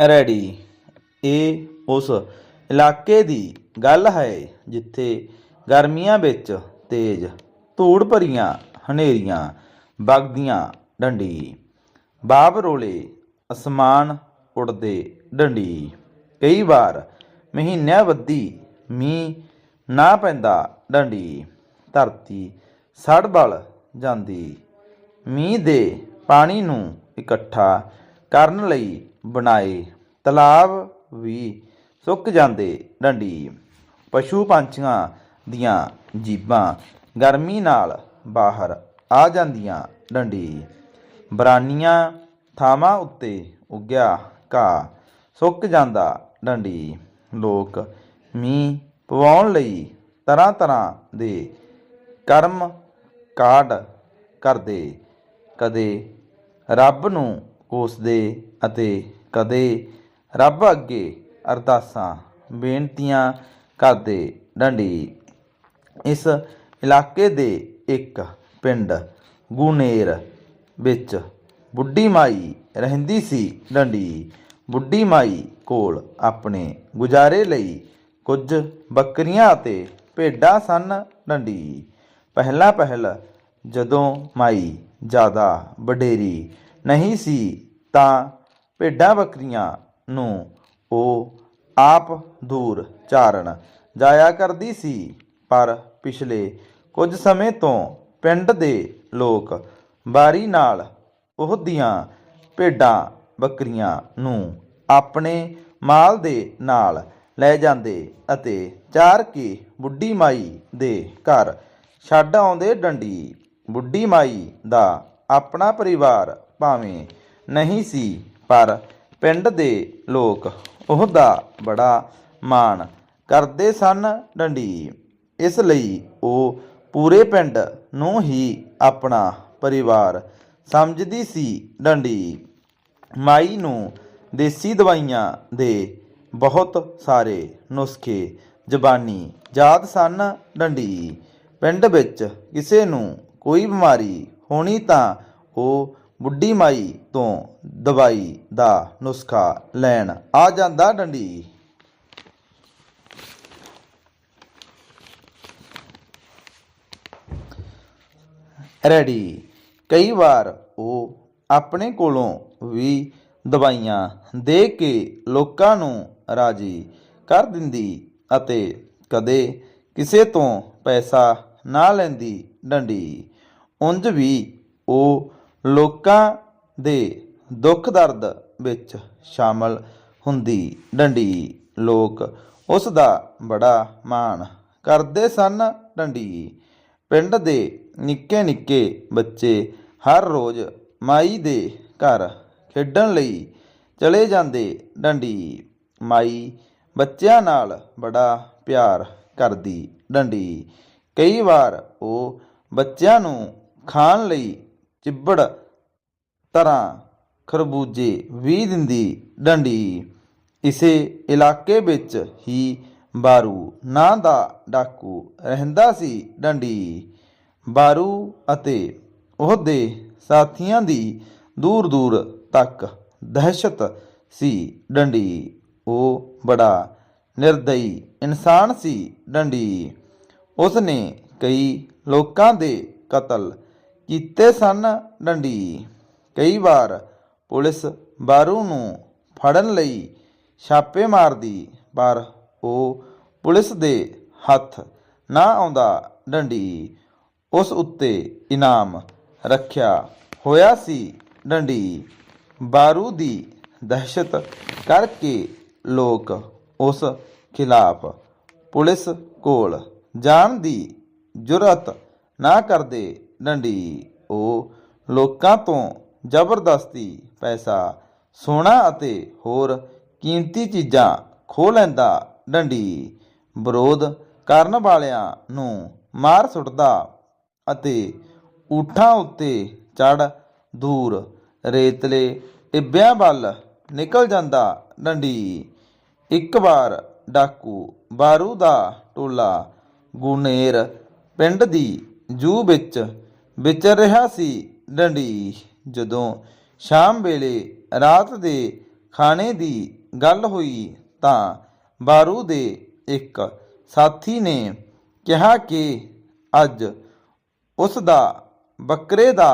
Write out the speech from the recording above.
Ready. ਇਹ ਉਸ ਇਲਾਕੇ ਦੀ ਗੱਲ ਹੈ ਜਿੱਥੇ ਗਰਮੀਆਂ ਵਿੱਚ ਤੇਜ਼ ਧੂੜ ਭਰੀਆਂ ਹਨੇਰੀਆਂ ਵਗਦੀਆਂ ਡੰਡੀ। ਬਾਬ ਰੋਲੇ ਅਸਮਾਨ ਉੜਦੇ ਡੰਡੀ। ਕਈ ਵਾਰ ਮਹੀਨਿਆਂ ਬੱਧੀ ਮੀਂਹ ਨਾ ਪੈਂਦਾ ਡੰਡੀ। ਧਰਤੀ ਸੜ ਬਲ ਜਾਂਦੀ। ਮੀਂਹ ਦੇ ਪਾਣੀ ਨੂੰ ਇਕੱਠਾ ਕਰਨ ਲਈ ਬਣਾਏ, ਤਲਾਬ ਵੀ ਸੁੱਕ ਜਾਂਦੇ ਡੰਡੀ। ਪਸ਼ੂ ਪੰਛੀਆਂ ਦੀਆਂ ਜੀਬਾਂ ਗਰਮੀ ਨਾਲ ਬਾਹਰ ਆ ਜਾਂਦੀਆਂ ਡੰਡੀ। ਬਰਾਨੀਆਂ ਥਾਵਾਂ ਉੱਤੇ ਉੱਗਿਆ ਘਾਹ, ਸੁੱਕ ਜਾਂਦਾ ਡੰਡੀ। ਲੋਕ ਮੀਂਹ ਪਵਾਉਣ ਲਈ ਤਰ੍ਹਾਂ ਤਰ੍ਹਾਂ ਦੇ ਕਰਮ ਕਾਢ ਕਰਦੇ। ਕਦੇ ਰੱਬ ਨੂੰ ਕੋਸਦੇ ਅਤੇ ਕਦੇ ਰੱਬ ਅੱਗੇ ਅਰਦਾਸਾਂ, ਬੇਨਤੀਆਂ ਕਰਦੇ ਡੰਡੀ। ਇਸ ਇਲਾਕੇ ਦੇ ਇੱਕ ਪਿੰਡ ਗੁਨੇਰ ਵਿੱਚ ਬੁੱਢੀ ਮਾਈ ਰਹਿੰਦੀ ਸੀ ਡੰਡੀ। ਬੁੱਢੀ ਮਾਈ ਕੋਲ ਆਪਣੇ ਗੁਜ਼ਾਰੇ ਲਈ ਕੁਝ ਬੱਕਰੀਆਂ ਅਤੇ ਭੇਡਾਂ ਸਨ ਡੰਡੀ। ਪਹਿਲਾਂ ਪਹਿਲ ਜਦੋਂ ਮਾਈ ਜ਼ਿਆਦਾ ਵਡੇਰੀ ਨਹੀਂ ਸੀ, ਤਾਂ ਭੇਡਾਂ ਬੱਕਰੀਆਂ ਨੂੰ ਉਹ ਆਪ ਦੂਰ ਚਾਰਨ ਜਾਇਆ ਕਰਦੀ ਸੀ। ਪਰ ਪਿਛਲੇ ਕੁਝ ਸਮੇਂ ਤੋਂ ਪਿੰਡ ਦੇ ਲੋਕ ਬਾਰੀ ਨਾਲ ਉਹ ਦੀਆਂ ਭੇਡਾਂ ਬੱਕਰੀਆਂ ਨੂੰ ਆਪਣੇ ਮਾਲ ਦੇ ਨਾਲ ਲੈ ਜਾਂਦੇ ਅਤੇ ਚਾਰ ਕੇ ਬੁੱਢੀ ਮਾਈ ਦੇ ਘਰ ਛੱਡ ਆਉਂਦੇ ਡੰਡੀ। ਬੁੱਢੀ ਮਾਈ ਦਾ ਆਪਣਾ ਪਰਿਵਾਰ ਭਾਵੇਂ ਨਹੀਂ ਸੀ, ਪਰ ਪਿੰਡ ਦੇ ਲੋਕ ਉਹਦਾ ਬੜਾ ਮਾਣ ਕਰਦੇ ਸਨ ਡੰਡੀ। ਇਸ ਲਈ ਉਹ ਪੂਰੇ ਪਿੰਡ ਨੂੰ ਹੀ ਆਪਣਾ ਪਰਿਵਾਰ ਸਮਝਦੀ ਸੀ ਡੰਡੀ। ਮਾਈ ਨੂੰ ਦੇਸੀ ਦਵਾਈਆਂ ਦੇ ਬਹੁਤ ਸਾਰੇ ਨੁਸਖੇ ਜ਼ਬਾਨੀ ਯਾਦ ਸਨ ਡੰਡੀ। ਪਿੰਡ ਵਿੱਚ ਕਿਸੇ ਨੂੰ ਕੋਈ ਬਿਮਾਰੀ ਹੋਣੀ ਤਾਂ ਉਹ ਬੁੱਢੀ ਮਾਈ ਤੋਂ ਦਵਾਈ ਦਾ ਨੁਸਖਾ ਲੈਣ ਆ ਜਾਂਦਾ ਡੰਡੀ। ਰੈਡੀ। ਕਈ ਵਾਰ ਉਹ ਆਪਣੇ ਕੋਲੋਂ ਵੀ ਦਵਾਈਆਂ ਦੇ ਕੇ ਲੋਕਾਂ ਨੂੰ ਰਾਜੀ ਕਰ ਦਿੰਦੀ ਅਤੇ ਕਦੇ ਕਿਸੇ ਤੋਂ ਪੈਸਾ ਨਾ ਲੈਂਦੀ ਡੰਡੀ। ਉਂਝ ਵੀ ਉਹ ਲੋਕਾਂ ਦੇ ਦੁੱਖ ਦਰਦ ਵਿੱਚ ਸ਼ਾਮਲ ਹੁੰਦੀ ਡੰਡੀ ਲੋਕ ਉਸ ਦਾ ਬੜਾ ਮਾਣ ਕਰਦੇ ਸਨ ਡੰਡੀ। ਪਿੰਡ ਦੇ ਨਿੱਕੇ ਨਿੱਕੇ ਬੱਚੇ ਹਰ ਰੋਜ਼ ਮਾਈ ਦੇ ਘਰ ਖੇਡਣ ਲਈ ਚਲੇ ਜਾਂਦੇ ਡੰਡੀ। ਮਾਈ ਬੱਚਿਆਂ ਨਾਲ ਬੜਾ ਪਿਆਰ ਕਰਦੀ ਡੰਡੀ। ਕਈ ਵਾਰ ਉਹ ਬੱਚਿਆਂ ਨੂੰ ਖਾਣ ਲਈ ਚਿੱਬੜ ਤਰ੍ਹਾਂ ਖਰਬੂਜੇ ਵੀ ਦਿੰਦੀ ਡੰਡੀ। ਇਸੇ ਇਲਾਕੇ ਵਿੱਚ ਹੀ ਬਾਰੂ ਨਾਂ ਦਾ ਡਾਕੂ ਰਹਿੰਦਾ ਸੀ ਡੰਡੀ। ਬਾਰੂ ਅਤੇ ਉਹਦੇ ਸਾਥੀਆਂ ਦੀ ਦੂਰ ਦੂਰ ਤੱਕ ਦਹਿਸ਼ਤ ਸੀ ਡੰਡੀ। ਉਹ ਬੜਾ ਨਿਰਦਈ ਇਨਸਾਨ ਸੀ ਡੰਡੀ। ਉਸ ਨੇ ਕਈ ਲੋਕਾਂ ਦੇ ਕਤਲ ਕੀਤੇ ਸਨ ਡੰਡੀ। ਕਈ ਵਾਰ ਪੁਲਿਸ ਬਾਰੂ ਨੂੰ ਫੜਨ ਲਈ ਛਾਪੇ ਮਾਰਦੀ, ਪਰ ਉਹ ਪੁਲਿਸ ਦੇ ਹੱਥ ਨਾ ਆਉਂਦਾ ਡੰਡੀ। ਉਸ ਉੱਤੇ ਇਨਾਮ ਰੱਖਿਆ ਹੋਇਆ ਸੀ ਡੰਡੀ। ਬਾਰੂ ਦੀ ਦਹਿਸ਼ਤ ਕਰਕੇ ਲੋਕ ਉਸ ਖਿਲਾਫ ਪੁਲਿਸ ਕੋਲ ਜਾਣ ਦੀ ਜੁਰਤ ਨਾ ਕਰਦੇ ਡੰਡੀ। ਉਹ ਲੋਕਾਂ ਤੋਂ ਜ਼ਬਰਦਸਤੀ ਪੈਸਾ, ਸੋਨਾ ਅਤੇ ਹੋਰ ਕੀਮਤੀ ਚੀਜ਼ਾਂ ਖੋਹ ਲੈਂਦਾ ਡੰਡੀ। ਵਿਰੋਧ ਕਰਨ ਵਾਲਿਆਂ ਨੂੰ ਮਾਰ ਸੁੱਟਦਾ ਅਤੇ ਊਠਾਂ ਉੱਤੇ ਚੜ ਦੂਰ ਰੇਤਲੇ ਟਿੱਬਿਆਂ ਵੱਲ ਨਿਕਲ ਜਾਂਦਾ ਡੰਡੀ। ਇੱਕ ਵਾਰ ਡਾਕੂ ਬਾਰੂ ਦਾ ਟੋਲਾ ਗੁਨੇਰ ਪਿੰਡ ਦੀ ਜੂ ਵਿੱਚ ਵਿਚਰ ਰਿਹਾ ਸੀ ਡੰਡੀ। ਜਦੋਂ ਸ਼ਾਮ ਵੇਲੇ ਰਾਤ ਦੇ ਖਾਣੇ ਦੀ ਗੱਲ ਹੋਈ ਤਾਂ ਬਾਰੂ ਦੇ ਇੱਕ ਸਾਥੀ ਨੇ ਕਿਹਾ ਕਿ ਅੱਜ ਉਸ ਦਾ ਬੱਕਰੇ ਦਾ